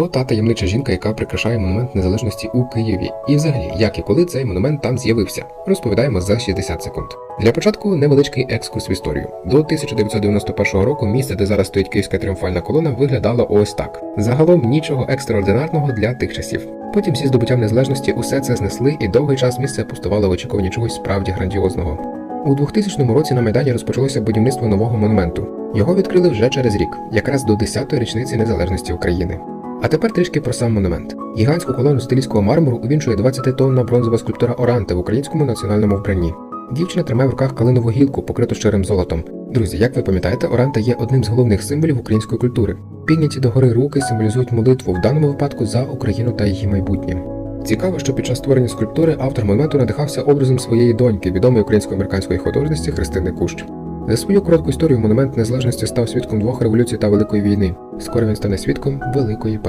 Хто та таємнича жінка, яка прикрашає монумент незалежності у Києві? І взагалі, як і коли цей монумент там з'явився? Розповідаємо за 60 секунд. Для початку невеличкий екскурс в історію. До 1991 року місце, де зараз стоїть київська тріумфальна колона, виглядало ось так. Загалом нічого екстраординарного для тих часів. Потім зі здобуттям незалежності усе це знесли, і довгий час місце пустувало в очікуванні чогось справді грандіозного. У 2000 році на Майдані розпочалося будівництво нового монументу. Його відкрили вже через рік, якраз до 10-ї річниці незалежності України. А тепер трішки про сам монумент. Гігантську колону стилійського мармуру увінчує 20-тонна бронзова скульптура Оранти в українському національному вбранні. Дівчина тримає в руках калинову гілку, покриту щирим золотом. Друзі, як ви пам'ятаєте, Оранта є одним з головних символів української культури. Підняті догори руки символізують молитву в даному випадку за Україну та її майбутнє. Цікаво, що під час створення скульптури автор монументу надихався образом своєї доньки, відомої українсько-американської художниці Христини Кущ. За свою коротку історію монумент незалежності став свідком двох революцій та великої війни. Скоро він стане свідком великої